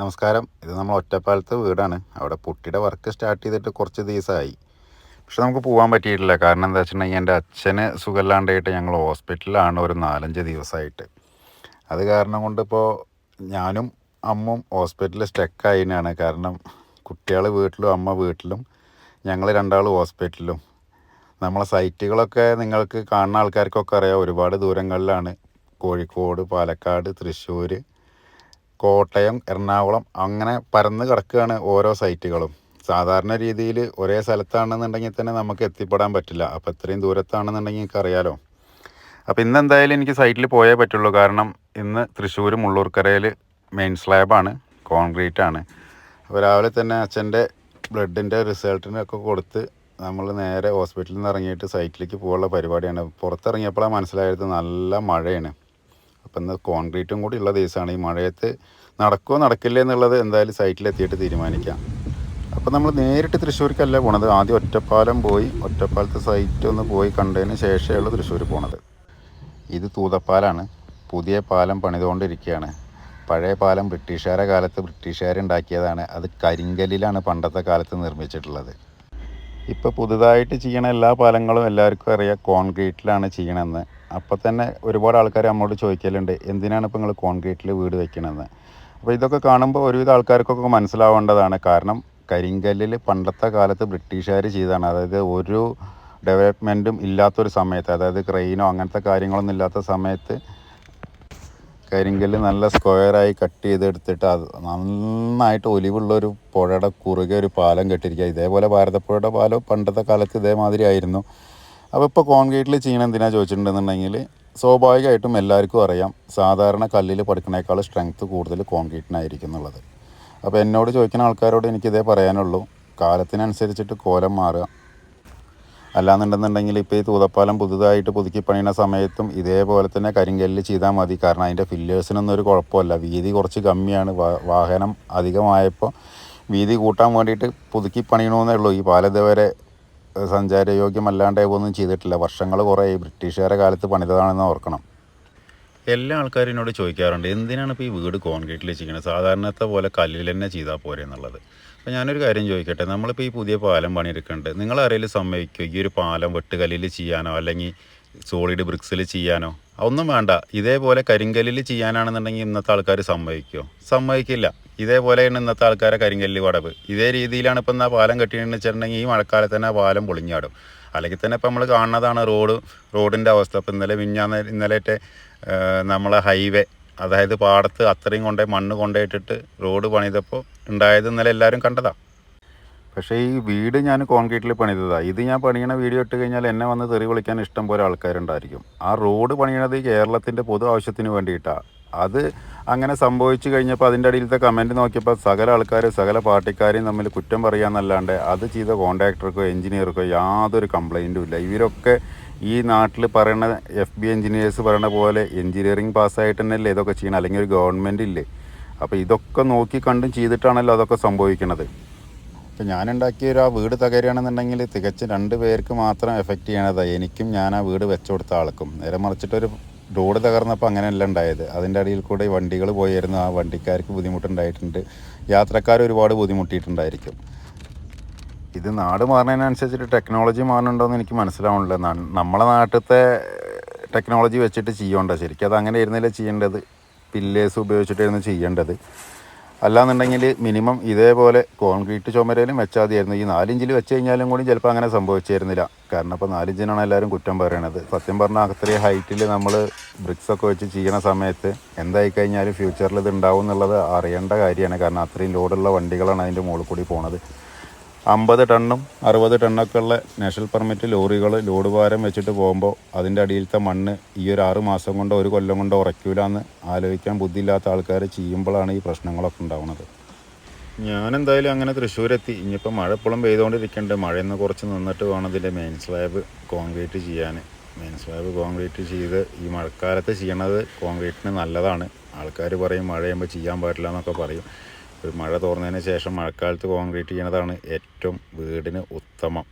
നമസ്കാരം. ഇത് നമ്മൾ ഒറ്റപ്പാലത്തെ വീടാണ്. അവിടെ പുട്ടിയുടെ വർക്ക് സ്റ്റാർട്ട് ചെയ്തിട്ട് കുറച്ച് ദിവസമായി. പക്ഷെ നമുക്ക് പോകാൻ പറ്റിയിട്ടില്ല. കാരണം എന്താ വെച്ചിട്ടുണ്ടെങ്കിൽ എന്റെ അച്ഛന് സുഖമില്ലാണ്ടായിട്ട് ഞങ്ങൾ ഹോസ്പിറ്റലിലാണ് ഒരു നാലഞ്ച് ദിവസമായിട്ട്. അത് കാരണം കൊണ്ടിപ്പോൾ ഞാനും അമ്മും ഹോസ്പിറ്റലിൽ സ്റ്റക്കായിനാണ് കാരണം കുട്ടികൾ വീട്ടിലും അമ്മ വീട്ടിലും ഞങ്ങൾ രണ്ടാളും ഹോസ്പിറ്റലിലും. നമ്മളെ സൈറ്റുകളൊക്കെ നിങ്ങൾക്ക് കാണുന്ന ആൾക്കാർക്കൊക്കെ അറിയാം. ഒരുപാട് ദൂരങ്ങളിലാണ്. കോഴിക്കോട് പാലക്കാട് തൃശ്ശൂർ കോട്ടയം എറണാകുളം അങ്ങനെ പരന്ന് കിടക്കുകയാണ് ഓരോ സൈറ്റുകളും. സാധാരണ രീതിയിൽ ഒരേ സ്ഥലത്താണെന്നുണ്ടെങ്കിൽ തന്നെ നമുക്ക് എത്തിപ്പെടാൻ പറ്റില്ല. അപ്പോൾ ഇത്രയും ദൂരത്താണെന്നുണ്ടെങ്കിൽ നിങ്ങൾക്ക് അറിയാലോ. അപ്പോൾ ഇന്ന് എന്തായാലും എനിക്ക് സൈറ്റിൽ പോയേ പറ്റുള്ളൂ. കാരണം ഇന്ന് തൃശ്ശൂർ മുള്ളൂർക്കരയിൽ മെയിൻ സ്ലാബാണ് കോൺക്രീറ്റ് ആണ്. അപ്പോൾ രാവിലെ തന്നെ അച്ഛന്റെ ബ്ലഡിന്റെ റിസൾട്ടിനൊക്കെ കൊടുത്ത് നമ്മൾ നേരെ ഹോസ്പിറ്റലിൽ നിന്ന് ഇറങ്ങിയിട്ട് സൈറ്റിലേക്ക് പോകാനുള്ള പരിപാടിയാണ്. പുറത്തിറങ്ങിയപ്പോഴാണ് മനസ്സിലായത് നല്ല മഴയാണ്. അപ്പം ഇന്ന് കോൺക്രീറ്റും കൂടി ഉള്ള ദിവസമാണ് ഈ മഴയത്ത് നടക്കുമോ നടക്കില്ല എന്നുള്ളത് എന്തായാലും സൈറ്റിലെത്തിയിട്ട് തീരുമാനിക്കാം. അപ്പോൾ നമ്മൾ നേരിട്ട് തൃശ്ശൂർക്കല്ല പോണത്. ആദ്യം ഒറ്റപ്പാലം പോയി ഒറ്റപ്പാലത്തെ സൈറ്റ് ഒന്ന് പോയി കണ്ടതിന് ശേഷമുള്ള തൃശ്ശൂർ പോണത്. ഇത് തൂതപ്പാലാണ്. പുതിയ പാലം പണിതുകൊണ്ടിരിക്കുകയാണ് പഴയ പാലം ബ്രിട്ടീഷുകാരെ കാലത്ത് ബ്രിട്ടീഷുകാരുണ്ടാക്കിയതാണ് അത് കരിങ്കല്ലിലാണ് പണ്ടത്തെ കാലത്ത് നിർമ്മിച്ചിട്ടുള്ളത്. ഇപ്പോൾ പുതുതായിട്ട് ചെയ്യണ എല്ലാ പാലങ്ങളും എല്ലാവർക്കും അറിയാം. കോൺക്രീറ്റിലാണ് ചെയ്യണമെന്ന് അപ്പോൾ തന്നെ ഒരുപാട് ആൾക്കാർ നമ്മളോട് ചോദിക്കലുണ്ട് എന്തിനാണ് ഇപ്പോൾ നിങ്ങൾ കോൺക്രീറ്റിൽ വീട് വെക്കണമെന്ന് അപ്പോൾ ഇതൊക്കെ കാണുമ്പോൾ ഒരുവിധ ആൾക്കാർക്കൊക്കെ മനസ്സിലാവേണ്ടതാണ്. കാരണം കരിങ്കല്ലിൽ പണ്ടത്തെ കാലത്ത് ബ്രിട്ടീഷുകാർ ചെയ്തതാണ്. അതായത് ഒരു ഡെവലപ്മെന്റും ഇല്ലാത്തൊരു സമയത്ത് അതായത് ക്രെയിനോ അങ്ങനത്തെ കാര്യങ്ങളൊന്നും ഇല്ലാത്ത സമയത്ത് കരിങ്കല്ല് നല്ല സ്ക്വയറായി കട്ട് ചെയ്തെടുത്തിട്ട് അത് നന്നായിട്ട് ഒലിവുള്ളൊരു പുഴയുടെ കുറുകെ ഒരു പാലം കെട്ടിയിരിക്കുക. ഇതേപോലെ ഭാരതപ്പുഴയുടെ പാലം പണ്ടത്തെ കാലത്ത് ഇതേമാതിരി ആയിരുന്നു. അപ്പോൾ ഇപ്പോൾ കോൺക്രീറ്റിൽ ചെയ്യണം എന്തിനാണ് ചോദിച്ചിട്ടുണ്ടെന്നുണ്ടെങ്കിൽ സ്വാഭാവികമായിട്ടും എല്ലാവർക്കും അറിയാം സാധാരണ കല്ലിൽ പഠിക്കണേക്കാൾ സ്ട്രെങ്ത്ത് കൂടുതൽ കോൺക്രീറ്റിനായിരിക്കും എന്നുള്ളത്. അപ്പോൾ എന്നോട് ചോദിക്കുന്ന ആൾക്കാരോട് എനിക്കിതേ പറയാനുള്ളൂ. കാലത്തിനനുസരിച്ചിട്ട് കോലം മാറുക. അല്ലാന്നുണ്ടെന്നുണ്ടെങ്കിൽ ഇപ്പോൾ ഈ തൂതപ്പാലം പുതുതായിട്ട് പുതുക്കി പണിയുന്ന സമയത്തും ഇതേപോലെ തന്നെ കരിങ്കല്ലിൽ ചെയ്താൽ മതി. കാരണം അതിന്റെ ഫില്ലേഴ്സിനൊന്നും ഒരു കുഴപ്പമില്ല. വീതി കുറച്ച് കമ്മിയാണ്. വാഹനം അധികമായപ്പോൾ വീതി കൂട്ടാൻ വേണ്ടിയിട്ട് പുതുക്കി പണിയണമെന്നേ ഉള്ളൂ. ഈ പാലം ഏഹ്, സഞ്ചാരയോഗ്യമല്ലാണ്ട് ഒന്നും ചെയ്തിട്ടില്ല. വർഷങ്ങൾ കുറേ ബ്രിട്ടീഷുകാരെ കാലത്ത് പണിതതാണെന്ന് ഓർക്കണം. എല്ലാ ആൾക്കാരും എന്നോട് ചോദിക്കാറുണ്ട് എന്തിനാണ് ഇപ്പോൾ ഈ വീട് കോൺക്രീറ്റിൽ വെച്ചിരിക്കുന്നത് സാധാരണത്തെ പോലെ കല്ലിൽ തന്നെ ചെയ്താൽ പോരെ എന്നുള്ളത്. അപ്പോൾ ഞാനൊരു കാര്യം ചോദിക്കട്ടെ നമ്മളിപ്പോൾ ഈ പുതിയ പാലം പണിയെടുക്കുന്നുണ്ട്. നിങ്ങൾ ആരെങ്കിലും സമ്മതിക്കുമോ ഈ ഒരു പാലം വെട്ടുകല്ലിൽ ചെയ്യാനോ അല്ലെങ്കിൽ സോളിഡ് ബ്രിക്സിൽ ചെയ്യാനോ? ഒന്നും വേണ്ട. ഇതേപോലെ കരിങ്കല്ലിൽ ചെയ്യാനാണെന്നുണ്ടെങ്കിൽ ഇന്നത്തെ ആൾക്കാർ സമ്മതിക്കുമോ സമ്മതിക്കില്ല. ഇതേപോലെയാണ് ഇന്നത്തെ ആൾക്കാരെ കരിങ്കല്ല് വടവ്. ഇതേ രീതിയിലാണ് ഇപ്പം എന്നാൽ പാലം കെട്ടിയെന്ന് വെച്ചിട്ടുണ്ടെങ്കിൽ ഈ മഴക്കാലത്ത് തന്നെ പാലം പൊളിഞ്ഞാടും. അല്ലെങ്കിൽ തന്നെ ഇപ്പം നമ്മൾ കാണുന്നതാണ് റോഡ് റോഡിന്റെ അവസ്ഥ. ഇപ്പം ഇന്നലെ മിഞ്ഞാന്ന് ഇന്നലത്തെ നമ്മളെ ഹൈവേ അതായത് പാടത്ത് അത്രയും കൊണ്ടേ മണ്ണ് കൊണ്ടേയിട്ടിട്ട് റോഡ് പണിതപ്പോൾ ഉണ്ടായത് ഇന്നലെ എല്ലാവരും കണ്ടതാണ് പക്ഷേ ഈ വീട് ഞാൻ കോൺക്രീറ്റിൽ പണിതതാണ് ഇത് ഞാൻ പണിയണ വീഡിയോ ഇട്ട് കഴിഞ്ഞാൽ എന്നെ വന്ന് തെറി വിളിക്കാൻ ഇഷ്ടം പോലെ ആൾക്കാരുണ്ടായിരിക്കും. ആ റോഡ് പണിയണത് കേരളത്തിന്റെ പൊതു ആവശ്യത്തിന് വേണ്ടിയിട്ടാണ് അത് അങ്ങനെ സംഭവിച്ചു കഴിഞ്ഞപ്പോൾ അതിന്റെ അടിയിലത്തെ കമന്റ് നോക്കിയപ്പോൾ സകല ആൾക്കാർ സകല പാർട്ടിക്കാരെയും തമ്മിൽ കുറ്റം പറയാമെന്നല്ലാണ്ട് അത് ചെയ്ത കോൺട്രാക്ടർക്കോ എഞ്ചിനീയർക്കോ യാതൊരു കംപ്ലൈന്റും ഇല്ല. ഇവരൊക്കെ ഈ നാട്ടിൽ പറയുന്ന എഫ് ബി എഞ്ചിനീയേഴ്സ് പറയുന്ന പോലെ എഞ്ചിനീയറിംഗ് പാസ്സായിട്ട് തന്നെയല്ലേ ഇതൊക്കെ ചെയ്യണം അല്ലെങ്കിൽ ഒരു ഗവൺമെന്റ് ഇല്ലേ? അപ്പോൾ ഇതൊക്കെ നോക്കി കണ്ടും ചെയ്തിട്ടാണല്ലോ അതൊക്കെ സംഭവിക്കുന്നത് ഇപ്പം ഞാനുണ്ടാക്കിയ ഒരു ആ വീട് തകരുകയാണെന്നുണ്ടെങ്കിൽ തികച്ചും രണ്ട് പേർക്ക് മാത്രം എഫക്റ്റ് ചെയ്യണതാണ് എനിക്കും ഞാൻ ആ വീട് വെച്ചു കൊടുത്ത ആൾക്കും. നേരെ മറിച്ചിട്ടൊരു റോഡ് തകർന്നപ്പോൾ അങ്ങനെയല്ല ഉണ്ടായത്. അതിന്റെ അടിയിൽ കൂടെ വണ്ടികൾ പോയിരുന്നു ആ വണ്ടിക്കാർക്ക് ബുദ്ധിമുട്ടുണ്ടായിട്ടുണ്ട്. യാത്രക്കാർ ഒരുപാട് ബുദ്ധിമുട്ടിയിട്ടുണ്ടായിരിക്കും. ഇത് നാട് മാറുന്നതിനനുസരിച്ചിട്ട് ടെക്നോളജി മാറുന്നുണ്ടോയെന്ന് എനിക്ക് മനസ്സിലാവണില്ല നമ്മളെ നാട്ടിലത്തെ ടെക്നോളജി വെച്ചിട്ട് ചെയ്യണ്ട ശരിക്കും അത് അങ്ങനെ ഇരുന്നില്ല ചെയ്യേണ്ടത്? പില്ലേഴ്സ് ഉപയോഗിച്ചിട്ടായിരുന്നു ചെയ്യേണ്ടത്. അല്ലാന്നുണ്ടെങ്കിൽ മിനിമം ഇതേപോലെ കോൺക്രീറ്റ് ചുമരയിലും വെച്ചാൽ മതിയായിരുന്നു ഈ നാലിഞ്ചിൽ വെച്ച് കഴിഞ്ഞാലും കൂടി ചിലപ്പോൾ അങ്ങനെ സംഭവിച്ചിരുന്നില്ല. കാരണം ഇപ്പോൾ നാലിഞ്ചിനാണ് എല്ലാവരും കുറ്റം പറയണത്. സത്യം പറഞ്ഞാൽ അത്രയും ഹൈറ്റിൽ നമ്മൾ ബ്രിക്സൊക്കെ വെച്ച് ചെയ്യണ സമയത്ത് എന്തായി കഴിഞ്ഞാലും ഫ്യൂച്ചറിൽ ഇത് ഉണ്ടാവും എന്നുള്ളത് അറിയേണ്ട കാര്യമാണ്. കാരണം അത്രയും ലോഡുള്ള വണ്ടികളാണ് അതിന്റെ മുകളിൽ കൂടി പോണത്. അമ്പത് ടണ്ണും അറുപത് ടണ്ണൊക്കെ ഉള്ള നാഷണൽ പെർമിറ്റ് ലോറികൾ ലോഡ് ഭാരം വെച്ചിട്ട് പോകുമ്പോൾ അതിന്റെ അടിയിലത്തെ മണ്ണ് ഈ ഒരു ആറ് മാസം കൊണ്ടോ ഒരു കൊല്ലം കൊണ്ടോ ഉറയ്ക്കൂല എന്ന് ആലോചിക്കാൻ ബുദ്ധിയില്ലാത്ത ആൾക്കാർ ചെയ്യുമ്പോഴാണ് ഈ പ്രശ്നങ്ങളൊക്കെ ഉണ്ടാവുന്നത്. ഞാനെന്തായാലും അങ്ങനെ തൃശ്ശൂരെത്തി. ഇനിയിപ്പോൾ മഴ എപ്പോഴും പെയ്തുകൊണ്ടിരിക്കുന്നുണ്ട് മഴയെന്ന് കുറച്ച് നിന്നിട്ട് വേണം ഇതിന്റെ മെയിൻ സ്ലാബ് കോൺക്രീറ്റ് ചെയ്യാൻ മെയിൻ സ്ലാബ് കോൺക്രീറ്റ് ചെയ്ത് ഈ മഴക്കാലത്ത് ചെയ്യണത് കോൺക്രീറ്റിന് നല്ലതാണ്. ആൾക്കാർ പറയും മഴ ചെയ്യുമ്പോൾ ചെയ്യാൻ പാടില്ല എന്നൊക്കെ പറയും. ഒരു മഴ തോർന്നതിന് ശേഷം മഴക്കാലത്ത് കോൺക്രീറ്റ് ചെയ്യുന്നതാണ് ഏറ്റവും വീടിന് ഉത്തമം.